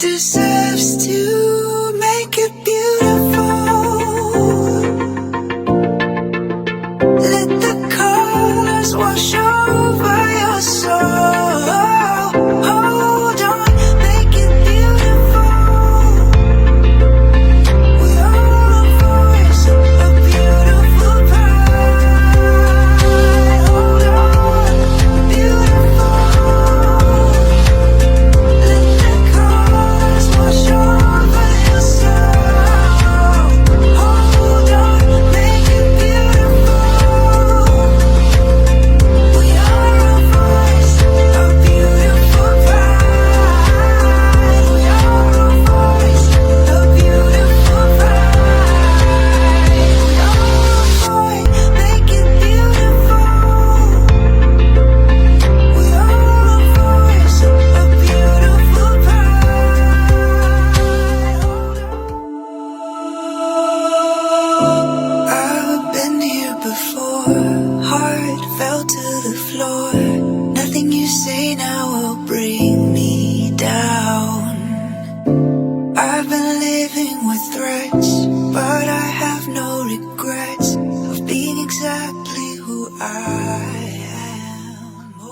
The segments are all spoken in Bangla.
deserves to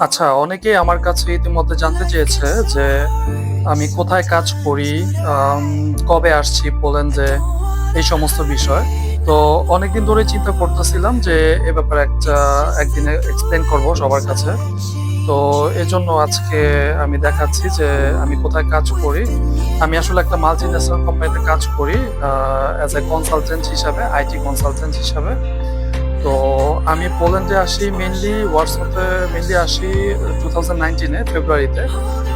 আচ্ছা অনেকেই আমার কাছে ইতিমধ্যে জানতে চেয়েছে যে আমি কোথায় কাজ করি কবে আসছি পোল্যান্ডে, এই সমস্ত বিষয়। তো অনেকদিন ধরে চিন্তা করতেছিলাম যে এ ব্যাপারে একটা, একদিনে এক্সপ্লেন করব সবার কাছে। তো এজন্য আজকে আমি দেখাচ্ছি যে আমি কোথায় কাজ করি। আমি আসলে একটা মাল্টি ন্যাশনাল কোম্পানিতে কাজ করি অ্যাজ এ কনসালটেন্ট হিসাবে, আইটি কনসালটেন্ট হিসাবে। তো আমি পোল্যান্ডে আসি মেনলি হোয়াটসঅ্যাপে মেনলি আসি টু থাউজেন্ড নাইনটিনে ফেব্রুয়ারিতে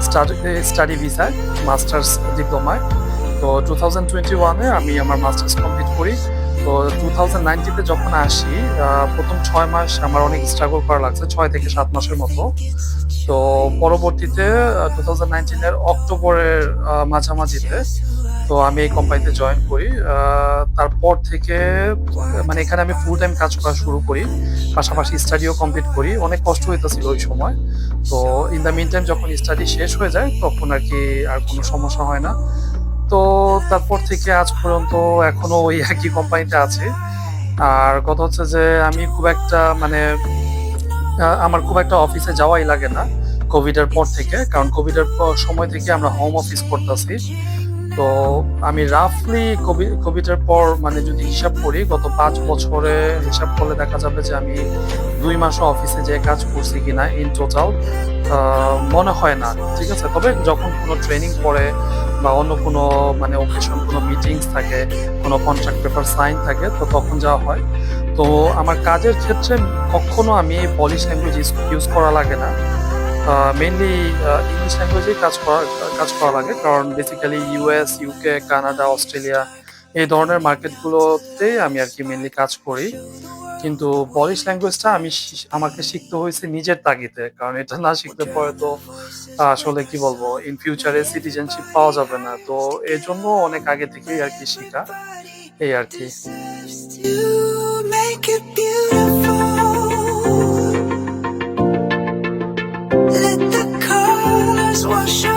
স্টাডি স্টাডি ভিসায় মাস্টার্স ডিপ্লোমায় তো টু থাউজেন্ড টোয়েন্টি ওয়ানে আমি আমার মাস্টার্স কমপ্লিট করি। তো টু থাউজেন্ড নাইনটিতে যখন আসি প্রথম ছয় মাস আমার অনেক স্ট্রাগল করা লাগছে, ছয় থেকে সাত মাসের মতো। তো পরবর্তীতে টু থাউজেন্ড নাইনটিনের অক্টোবরের মাঝামাঝিতে, তো আমি এই কোম্পানিতে জয়েন করি। তারপর থেকে মানে এখানে আমি ফুল টাইম কাজ করা শুরু করি, পাশাপাশি স্টাডিও কমপ্লিট করি। অনেক কষ্ট হইতেছিল ওই সময়। তো ইন দ্য মিন টাইম যখন স্টাডি শেষ হয়ে যায়, তখন আর কি আর কোনো সমস্যা হয় না। তো তারপর থেকে আজ পর্যন্ত এখনও ওই একই কোম্পানিতে আছে। আর কথা হচ্ছে যে আমি খুব একটা মানে আমার খুব একটা অফিসে যাওয়াই লাগে না কোভিড এর পর থেকে। কারণ কোভিড এর পর- সময় থেকে আমরা হোম অফিস করতেছি। তো আমি রাফলি কোভিড এর পর মানে যদি হিসাব করি, গত পাঁচ বছরে হিসাব করলে দেখা যাবে যে আমি দুই মাস অফিসে যে কাজ করছি কিনা ইন টোটাল মনে হয় না, ঠিক আছে? তবে যখন কোনো ট্রেনিং পড়ে বা অন্য কোনো মানে ওকেশন কোনো মিটিংস থাকে কোনো কন্ট্রাক্ট পেপার সাইন থাকে তো তখন যাওয়া হয়। তো আমার কাজের ক্ষেত্রে কখনো আমি পলিশ ল্যাঙ্গুয়েজ ইউজ করা লাগে না। মেনলি ইংলিশ ল্যাঙ্গুয়েজেই কাজ করা কাজ করা লাগে। কারণ basically US UK Canada Australia এই ধরনের মার্কেটগুলোতেই আমি আর কি মেনলি কাজ করি। কিন্তু পলিশ ল্যাঙ্গুয়েজটা আমি আমাকে শিখতে হয়েছে নিজের তাগিদে। কারণ এটা না শিখতে পরে তো আসলে কি বলব ইন ফিউচারে সিটিজেনশিপ পাওয়া যাবে না। তো এর জন্য অনেক আগে থেকেই আর কি শেখা। এই আর কি। Wash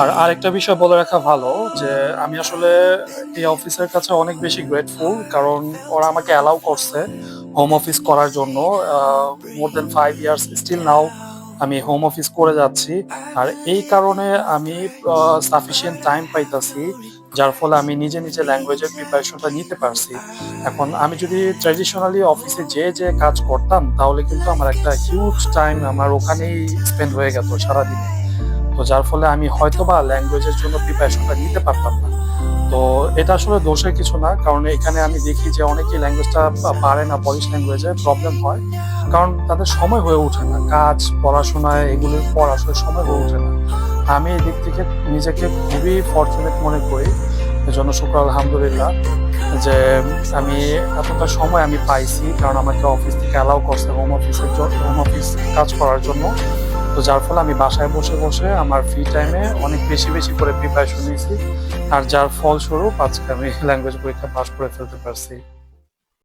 আর আরেকটা বিষয় বলে রাখা ভালো, যে আমি আসলে এই অফিসের কাছে অনেক বেশি গ্রেটফুল কারণ ওরা আমাকে অ্যালাউ করছে হোম অফিস করার জন্য। More than five years still now আমি হোম অফিস করে যাচ্ছি। আর এই কারণে আমি সাফিসিয়েন্ট টাইম পাইতাছি, যার ফলে আমি নিজে নিজে ল্যাঙ্গুয়েজের প্রিপারেশনটা নিতে পারছি। এখন আমি যদি ট্র্যাডিশনালি অফিসে যে যে কাজ করতাম, তাহলে কিন্তু আমার একটা হিউজ টাইম আমার ওখানেই স্পেন্ড হয়ে গেত সারাদিনে। তো যার ফলে আমি হয়তো বা ল্যাঙ্গুয়েজের জন্য প্রিপারেশনটা নিতে পারতাম না। তো এটা আসলে দোষের কিছু না, কারণ এখানে আমি দেখি যে অনেকেই ল্যাঙ্গুয়েজটা পারে না পলিশ ল্যাঙ্গুয়েজে প্রবলেম হয়। কারণ তাদের সময় হয়ে ওঠে না, কাজ পড়াশোনায় এগুলোর পর আসলে সময় হয়ে ওঠে না। আমি এই দিক থেকে নিজেকে খুবই ফর্চুনেট মনে করি, এজন্য শুক্র আলহামদুলিল্লাহ, যে আমি এতটা সময় আমি পাইছি, কারণ আমাকে অফিস থেকে অ্যালাউ করছে হোম অফিসের জন্য হোম অফিস কাজ করার জন্য। তো যার ফলে আমি বাসায় বসে বসে আমার ফ্রি টাইমে অনেক বেশি বেশি করে প্রিপারেশন নিয়েছি। আর যার ফলস্বরূপ আজকে আমি ল্যাঙ্গুয়েজ পরীক্ষা পাস করে ফেলতে পারছি।